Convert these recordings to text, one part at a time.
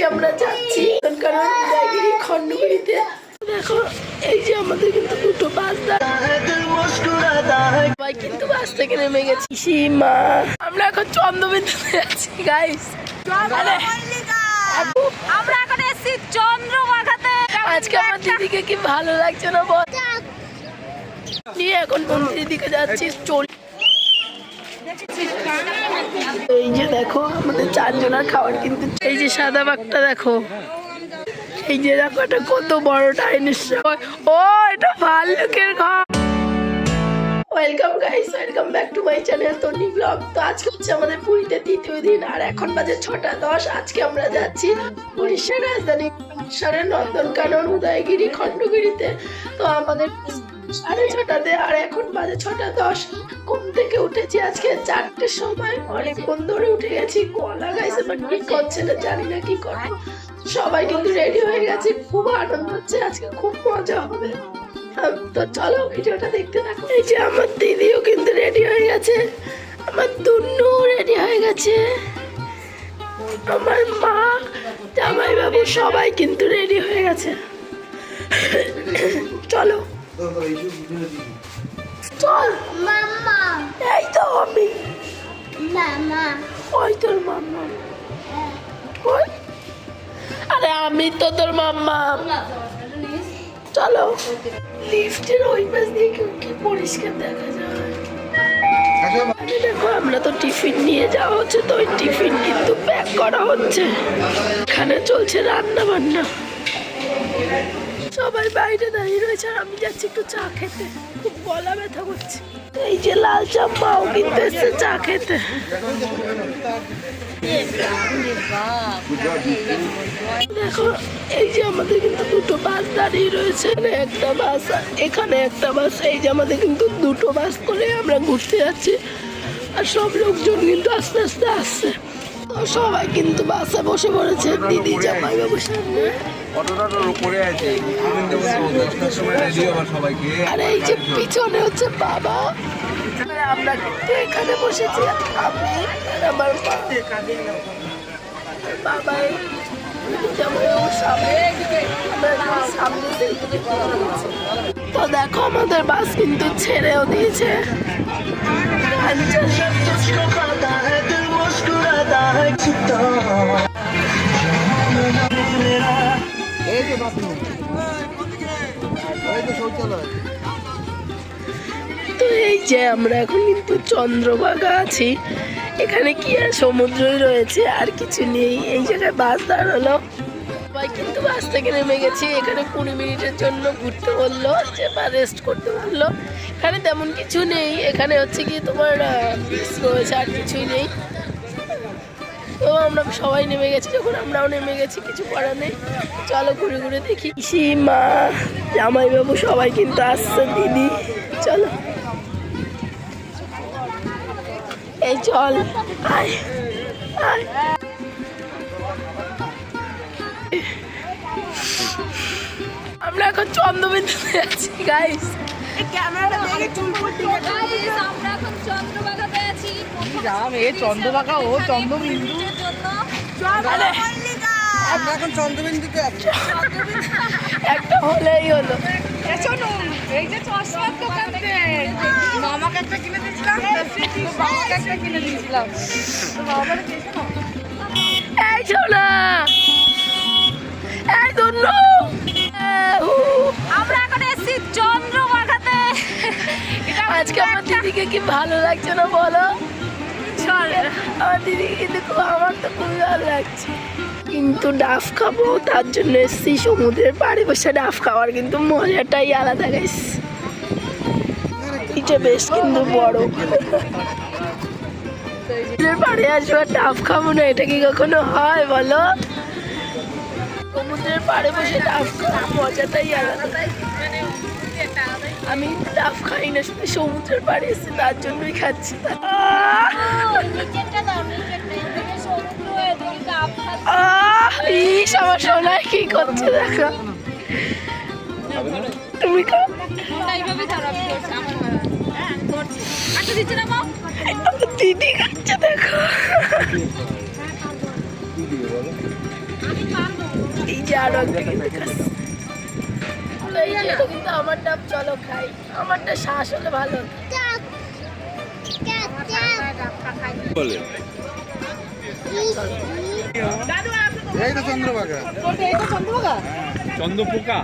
আজকে আমরা যাচ্ছি কারণ উদয়গিরি খণ্ডগিরিতে দেখো এই যে আমাদের কিন্তু দুটো বাস সবাই কিন্তু বাস থেকে নেমে গেছি। সীমা আমরা এখন চন্দ্রবিন্দুতে যাচ্ছি গাইস আমরা এখন এসেছি চন্দ্রমাখাতে আজকে আমার দিদিকে কি ভালো লাগছে না বল? নিয়ে এখন দিদিকে যাচ্ছি চল এই যে দেখো, আমাদের চারজনের খাবার কিন্তু এই যে সাদা বাঘটা দেখো। এই যে দেখো, এটা কত বড় ও, এটা ভাল্লুকের ঘর। Welcome guys welcome back to my channel Tony blog তো আজকে হচ্ছে আমাদের পুরীতে তৃতীয় দিন, আর এখন বাজে ছটা দশ। আজকে আমরা যাচ্ছি উড়িষ্যার রাজধানী ভুবনেশ্বরের নন্দনকানন, উদয়গিরি, খণ্ডগিরিতে। তো আমাদের সাড়ে ছটাতে, আর এখন বাজে ছটা দশ। ঘুম থেকে উঠেছি আজকে চারটের সময়। অনেকক্ষণ ধরে উঠে গেছি গলা গাইছে বাট কি করছে না জানি না কি করব। সবাই কিন্তু রেডি হয়ে গেছে, খুব আনন্দ হচ্ছে, আজকে খুব মজা হবে। তো চলো ভিডিওটা দেখতে থাকো। এই যে আমার দিদিও কিন্তু রেডি হয়ে গেছে, আমার দুন্নু রেডি হয়ে গেছে, আমার মা জামাই বাবু সবাই কিন্তু রেডি হয়ে গেছে। চলো। চল মামা। এই তো আমি। মামা। ওই তোর মাম্মা ওই আরে আমি তো তোর মাম্মা চলো লিফটের ওই পাশ দিয়ে কেউ কি পরিষ্কার দেখা যায়। দেখো আমরা তো টিফিন নিয়ে যাওয়া হচ্ছে তো ওই টিফিন কিন্তু প্যাক করা হচ্ছে। এখানে চলছে রান্না বান্না সবাই বাইরে দাঁড়িয়ে রয়েছে আর আমি যাচ্ছি একটু চা খেতে। খুব গলা ব্যথা করছে। এই যে লাল চা মাও কিন্তু এসছে চা খেতে। দেখো, এই যে আমাদের কিন্তু দুটো বাস দাঁড়িয়ে রয়েছে। একটা বাস, এখানে একটা বাস, এই যে আমাদের কিন্তু দুটো বাস করে আমরা ঘুরতে যাচ্ছি। আর সব লোকজন কিন্তু আস্তে আস্তে আসছে। তো সবাই কিন্তু বাসে বসে পড়েছে। দিদি জামাই বাবু সামনে। অটোটার উপরে আছে। দশটার সময় রেডি হবার সবাইকে। আর এই যে পিছনে হচ্ছে বাবা। আমরা কিন্তু এখানে বসেছি। আমি আর আমার বাবা। তো দেখো আমাদের বাস কিন্তু ছেড়েও দিয়েছে। তো এই যে আমরা এখন কিন্তু চন্দ্রভাগা আছি। এখানে কি আর সমুদ্রই রয়েছে, আর কিছু নেই। এই জায়গায় বাস দাঁড়াল। সবাই কিন্তু বাস থেকে নেমে গেছি। এখানে কুড়ি মিনিটের জন্য ঘুরতে বলল, যে বা রেস্ট করতে বলল। এখানে তেমন কিছু নেই। এখানে হচ্ছে কি তোমার রয়েছে, আর কিছুই নেই। তো আমরা সবাই নেমে গেছি যখন আমরাও নেমে গেছি কিছু করার নেই। চলো ঘুরে ঘুরে দেখি। সীমা জামাইবাবু সবাই কিন্তু আসছে দিদি চলো। এই চল আয় আয়। আমরা এখন চন্দ্রবিন্দুতে যাচ্ছি গাইস Guys, আমরা এখন আছি রাম এ ও চন্দ্রবিন্দু। এর আমরা এখন চন্দ্রবিন্দুতে আছি। একটা হলেই হলো। শোনো এই যে চশমার দোকান মামাকে একটা কিনে দিয়েছিলাম। বাবাকে একটা কিনে দিয়েছিলাম। তো বাবা দিয়েছে না এই শোনা। এই ধন্য আমরা এখন এসেছি চন্দ্রমাখাতে আজকে আমার দিদিকে কি ভালো লাগছে না বলো? কিন্তু ডাফ খাব, তার জন্য এসছি সমুদ্রের পাড়ে বসে ডাফ খাওয়ার, কিন্তু মজাটাই আলাদা এটা বেশ কিন্তু বড়। পাড়ে আসব আর ডাফ খাব না, এটা কি কখনো হয়, বলো? সমুদ্রের পাড়ে বসে ডাফ খাওয়ার মজাটাই আলাদা। আমি ডাফ খাই না শুধু সমুদ্রের পাড়ে এসেছি তার জন্যই খাচ্ছি। ডাব! ইস আমার সোনায় কি করছে দেখো। তুমি হ্যাঁ আচ্ছা দিদি খাচ্ছে দেখো। এই যে আরও একটা এই যে কিন্তু আমার ডাব চলো খাই। আমারটা শ্বাস হলে ভালো। হতো। চাক চাক চাক বলে এই তো চন্দ্রভাগা? চন্দ্রপোকা।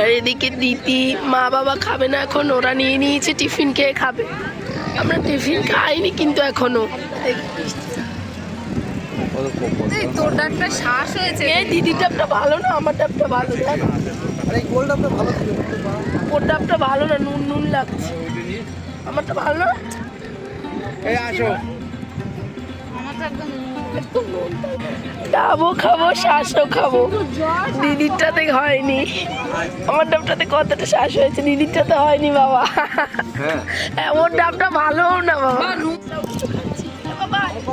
আর এদিকে দিদি মা বাবা খাবে না এখন ওরা নিয়ে নিয়েছে টিফিন খেয়ে খাবে। আমরা টিফিন খাইনি কিন্তু এখনও। এই তোর শ্বাস হয়েছে। এই ডাবটা ভালো না আমার ডাবটা ভালো আরে গোল্ড আপটা ভালো ছিল। ওর ডাবটা ভালো না নুন নুন লাগছে। আমারটা ভালো না। এই আসো। আমার একদম ডাবও খাব শ্বাসও খাব। দিদিরটাতে হয়নি। আমার ডাবটাতে কতটা শ্বাস হয়েছে দিদিরটাতে হয়নি বাবা। হ্যাঁ। হ্যাঁ, ওর ডাবটা ভালো না বাবা।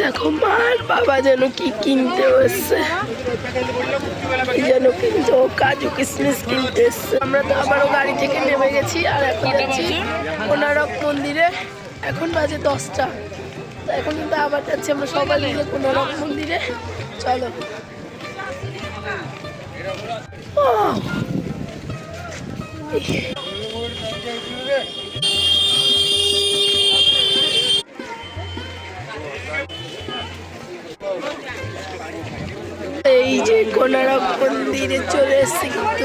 দেখো মার বাবা যেন কি কিনতে এসছে। কি যেন কিনতে ও কাজু কিসমিস কিনতে এসছে। আমরা তো আবারও গাড়ি থেকে নেমে গেছি আর এখন যাচ্ছি কোনারক মন্দিরে। এখন বাজে দশটা। এখন কিন্তু আবার যাচ্ছি আমরা সবাই মিলে কোনারক মন্দিরে। চলো। এই যে কোনারক মন্দিরে চলে এসেছি কিন্তু।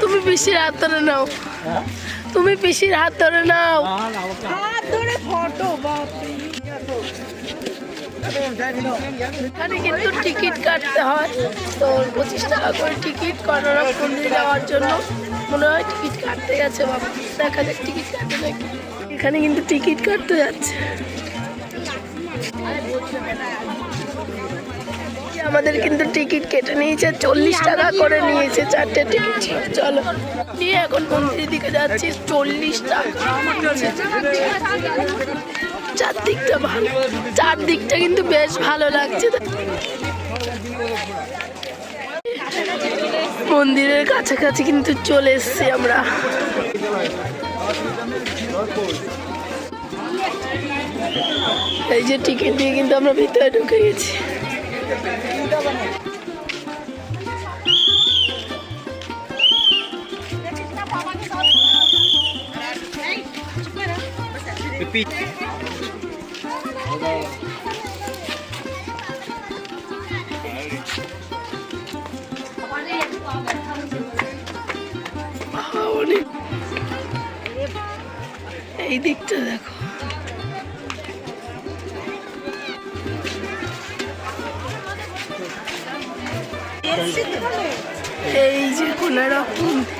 তুমি পিসির হাত ধরে নাও। তুমি পিসির হাত ধরে নাও। এখানে কিন্তু টিকিট কাটতে হয়। তো পঁচিশ টাকা করে টিকিট কোনারক মন্দিরে যাওয়ার জন্য মনে হয় টিকিট কাটতে গেছে বাবা দেখা যাক টিকিট কাটে নাকি। এখানে কিন্তু টিকিট কাটতে যাচ্ছে। আমাদের কিন্তু টিকিট কেটে নিয়েছে, চল্লিশ টাকা করে নিয়েছে চারটে টিকিট। চলো, নিয়ে এখন মন্দিরের দিকে যাচ্ছি, চল্লিশ টাকা। চারদিকটা ভালো। চারদিকটা কিন্তু বেশ ভালো লাগছে। মন্দিরের কাছাকাছি কিন্তু চলে এসছি আমরা। এই যে টিকিট দিয়ে কিন্তু আমরা ভিতরে ঢুকে গেছি। আহা, অনেক এই দিকটা দেখো। এই যে কোনারক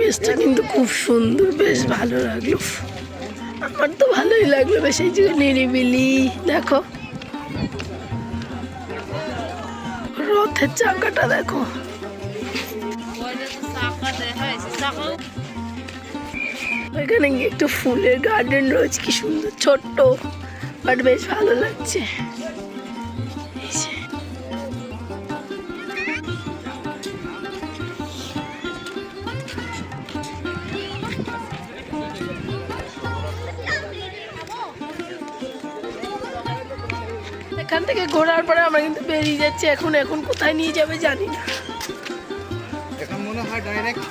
পরিবেশটা কিন্তু খুব সুন্দর, বেশ ভালো লাগল। আমার তো ভালোই লাগল, বেশ এই যে নিরিবিলি, দেখো। রথের চাকাটা দেখো। এখানে একটু ফুলের গার্ডেন রয়েছে, কি সুন্দর, ছোট্ট বাট বেশ ভালো লাগছে। এখান থেকে ঘোরার পরে আমরা কিন্তু বেরিয়ে যাচ্ছি। এখন এখন কোথায় নিয়ে যাবে জানি না। এখন মনে হয় ডাইরেক্ট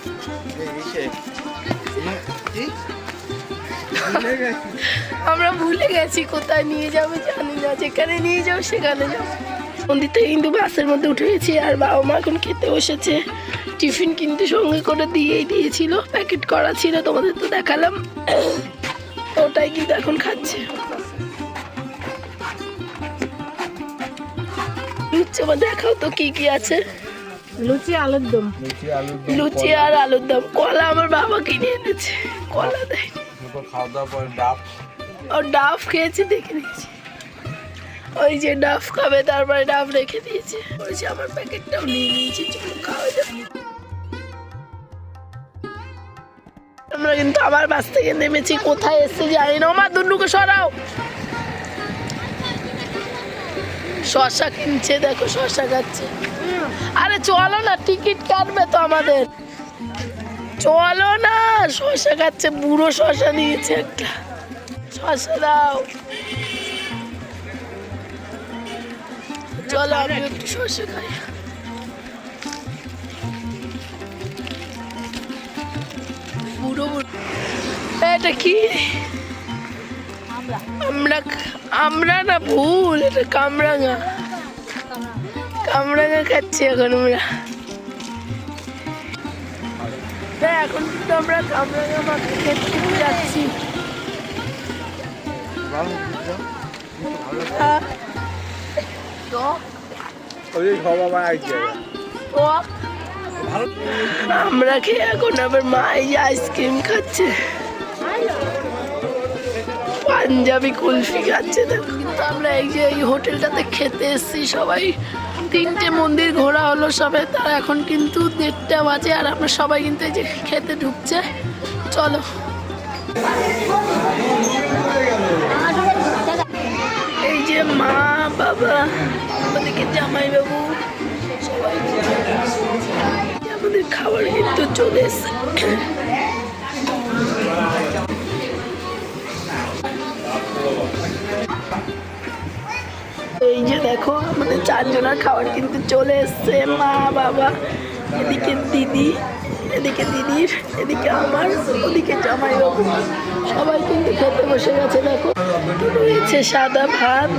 আমরা ভুলে গেছি কোথায় নিয়ে যাবে জানি না। যেখানে নিয়ে যাও সেখানে যাব মন্দির থেকে কিন্তু বাসের মধ্যে উঠে গেছি আর বাবা মা এখন খেতে বসেছে। টিফিন কিন্তু সঙ্গে করে দিয়েই দিয়েছিল। প্যাকেট করা ছিল তোমাদের তো দেখালাম। ওটাই কিন্তু এখন খাচ্ছে। লুচি আমার দেখাও তো কি কি আছে। লুচি আলুর দম। লুচি আলুর দম লুচি আর আলুর দম। কলা আমার বাবা কিনে এনেছে। কলা দেয় তারপর খাওয়া দাওয়ার পরে ডাব। ও ডাব খেয়েছি দেখে নিয়েছি। ওই যে ডাব খাবে তারপরে ডাব রেখে দিয়েছে। ওই যে আমার প্যাকেটটাও নিয়ে নিয়েছি চলো খাওয়া যাবে আমরা কিন্তু আবার বাস থেকে নেমেছি। কোথায় এসছে জানি না। আমার দুন্নুকে সরাও। শশা কিনছে, দেখো শশা খাচ্ছে। আরে চলো না, টিকিট কাটবে তো আমাদের। চলো না, শশা খাচ্ছে, বুড়ো শশা নিয়েছে একটা। শশা দাও। চলো আমি একটু শশা খাই। বুড়ো বুড়ো। এটা কি? আমরা আমরা না ভুল এটা কামরাঙা। কামরাঙা খাচ্ছি এখন আমরা। হ্যাঁ এখন কিন্তু আমরা কামরাঙা মাকে খেতে যাচ্ছি। হ্যাঁ। আমার খেয়ে এখন আবার মা আইসক্রিম খাচ্ছে। পাঞ্জাবি কুলফি খাচ্ছে, দেখো। কিন্তু আমরা এই যে এই হোটেলটাতে খেতে এসেছি সবাই। তিনটে মন্দির ঘোরা হলো সবে, তার এখন কিন্তু দেড়টা বাজে আর আমরা সবাই কিন্তু এই যে খেতে ঢুকছে। চলো। এই যে মা, বাবা, ওদিকে জামাই বাবু সবাই। আমাদের খাবার কিন্তু চলে এসছে। এই যে দেখো আমাদের চারজনের খাবার কিন্তু চলে এসছে। মা, বাবা, এদিকে দিদি, এদিকে দিদির, এদিকে আমার, ওদিকে জামাই বাবু সবাই কিন্তু খেতে বসে গেছে, দেখো। রয়েছে? সাদা ভাত,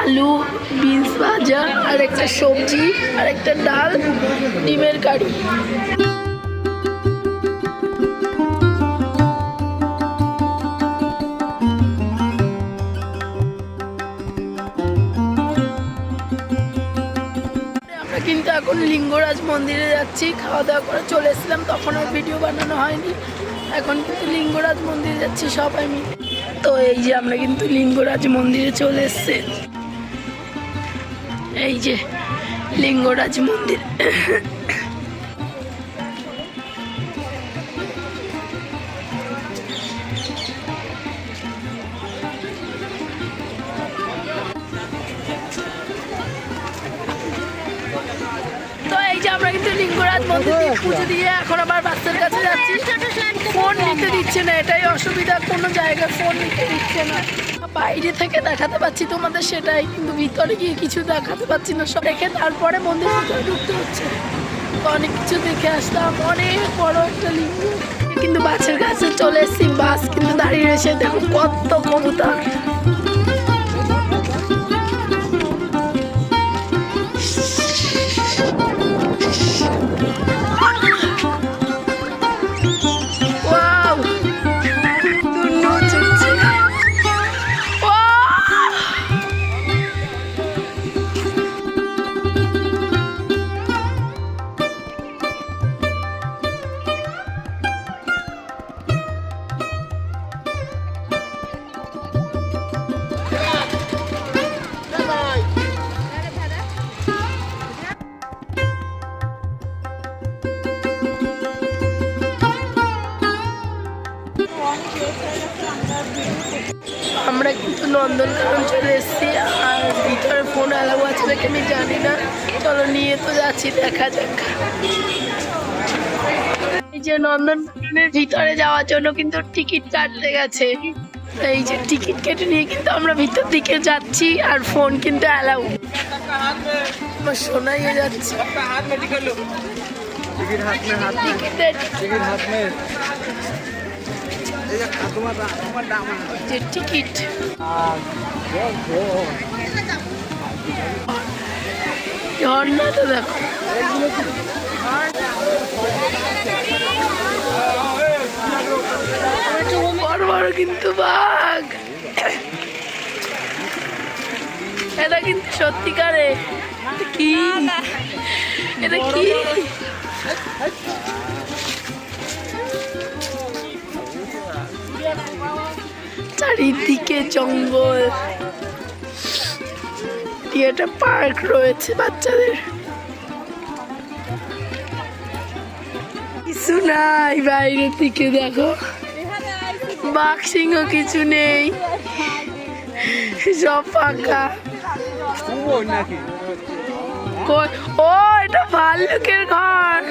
আলু, বিনস ভাজা আর একটা সবজি আর একটা ডাল, ডিমের কারি। এখন লিঙ্গরাজ মন্দিরে যাচ্ছি, খাওয়া দাওয়া করে চলে এসেছিলাম তখন আর ভিডিও বানানো হয়নি। এখন কিন্তু লিঙ্গরাজ মন্দিরে যাচ্ছি সবাই মিলে। তো এই যে আমরা কিন্তু লিঙ্গরাজ মন্দিরে চলে এসছি। এই যে লিঙ্গরাজ মন্দির। পুজো দিয়ে এখন আবার বাচ্চার কাছে যাচ্ছি। ফোন নিতে দিচ্ছে না এটাই অসুবিধা কোনো জায়গায় ফোন নিতে দিচ্ছে না। বাইরে থেকে দেখাতে পাচ্ছি তোমাদের সেটাই কিন্তু ভিতরে গিয়ে কিছু দেখাতে পাচ্ছি না। সব দেখে তারপরে মন্দির ভিতরে ঢুকতে হচ্ছে। অনেক কিছু দেখে আসলাম অনেক বড় একটা লিঙ্গ। কিন্তু বাসের কাছে চলে এসেছি বাস কিন্তু দাঁড়িয়ে রয়েছে দেখো কত কবুতর। আমরা কিন্তু নন্দনকানন চলে এসেছি আর ভিতরে ফোন অ্যালাউ আছে দেখে আমি জানি না। চলো নিয়ে তো যাচ্ছি দেখা যাক। এই যে নন্দনকাননের ভিতরে যাওয়ার জন্য কিন্তু টিকিট কাটতে গেছে। এই যে টিকিট কেটে নিয়ে কিন্তু আমরা ভিতর দিকে যাচ্ছি আর ফোন কিন্তু অ্যালাউ আমার শোনাই যাচ্ছে। টিকিট হাত হাত টিকিট হাত যে টিকিট। ঝর্ণাটা দেখো। বড় বড় কিন্তু বাঘ। এটা কিন্তু সত্যিকারে। কি? এটা কি? চারিদিকে জঙ্গল। একটা পার্ক রয়েছে বাচ্চাদের। কিছু নাই বাইরের দিকে, দেখো। বাঘ সিংহ কিছু নেই। সব ফাঁকা। ও, এটা ভাল্লুকের ঘর।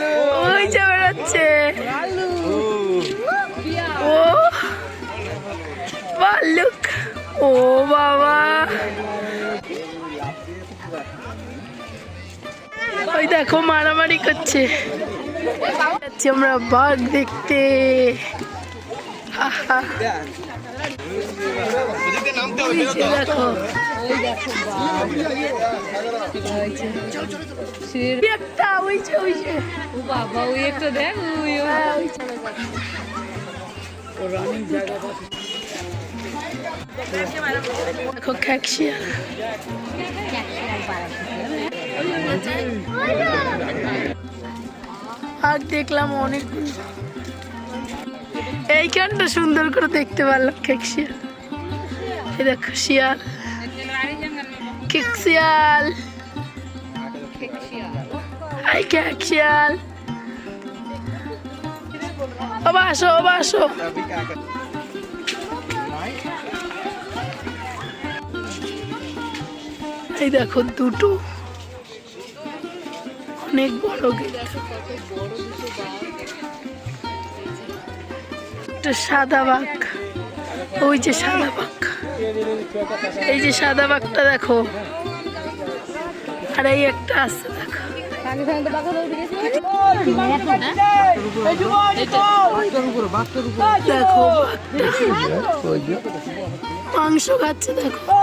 ওই যে বেরোচ্ছে ভাল্লুক ও বাবা। ওই দেখো মারামারি করছে। যাচ্ছি আমরা বাঘ দেখতে। একটা ওই যে ওই যে। ও বাবা ওই একটা দেখ ওই। হ্যাঁ, খ্যাকশিয়া আর দেখলাম অনেক এইখানটা সুন্দর করে দেখতে পারলাম খ্যাকশিয়া দেখো শিয়াল। কেক শিয়াল হাই কেক শিয়াল বাবা এই দেখো দুটো। অনেক বড় গেট। একটা সাদা বাঘ। ওই যে সাদা বাঘ। এই যে সাদা বাঘটা দেখো। আর এই একটা আছে দেখো। দেখো মাংস খাচ্ছে দেখো।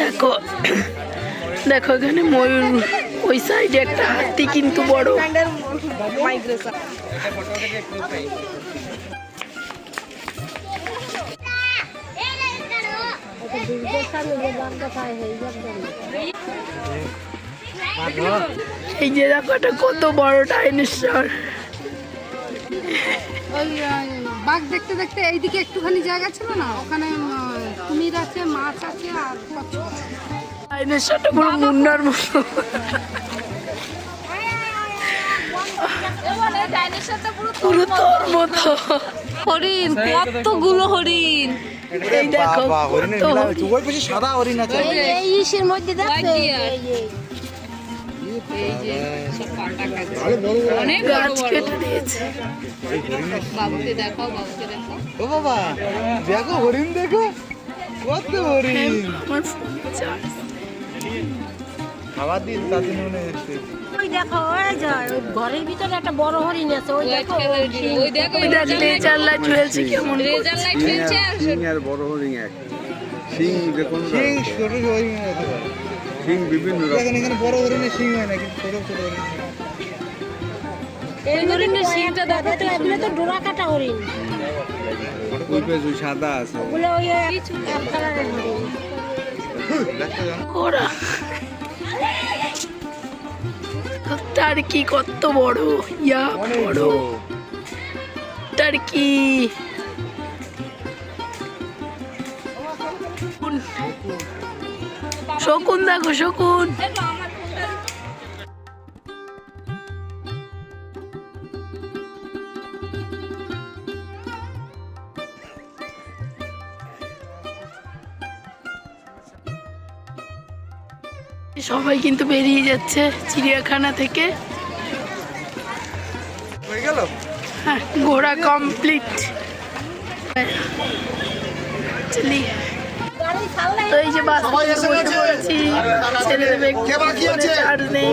দেখো দেখো এখানে ময়ূর, ওই সাইডে একটা হাতি কিন্তু বড়। এই যে দেখো, এটা কত বড় ডাইনোসর ওই বাঘ দেখতে দেখতে এইদিকে একটুখানি জায়গা ছিল না? ওখানে কুমির আছে মাছ আছে আর। ডাইনোসরটা পুরো মুন্নার মতো। পুরো তোর মতো। হরিণ কতগুলো হরিণ? এই দেখো সাদা হরিণ আছে। এই ইসের মধ্যে দেখছ কি আর? অনেক বড় বড়। বাবুকে দেখাও বাবুকে দেখাও। ও বাবা দেখো হরিণ দেখো। কত হরিণ। আমার ফোন চার্জ খাবার দিন তাতে মনে হচ্ছে ওই দেখো ওই যে ঘরের ভিতরে একটা বড় হরিণ আছে ওই দেখো ওই দেখো ওই দেখ লেজার লাইট ঝুলছে কেমন লাইট জ্বলছে আর বড় হরিং এক। সিং দেখুন সিং ছোট হরিণ সিং বিভিন্ন দেখেন এখানে বড় হরিণের সিং হয় না কিন্তু ছোট ছোট এই সিংটা দেখো তো এগুলো তো ডোরা কাটা হরিণ। ওই পেজ ওই সাদা আছে। ওগুলো ওই এক কালারের হরিণ। ওরা টার্কি কত বড়? ইয়া বড়। টার্কি শকুন দেখো শকুন। সবাই কিন্তু বেরিয়ে যাচ্ছে চিড়িয়াখানা থেকে। হয়ে ঘোরা কমপ্লিট চলি। তো এই যে বাস পড়েছি। ছেলে। চার্জ নেই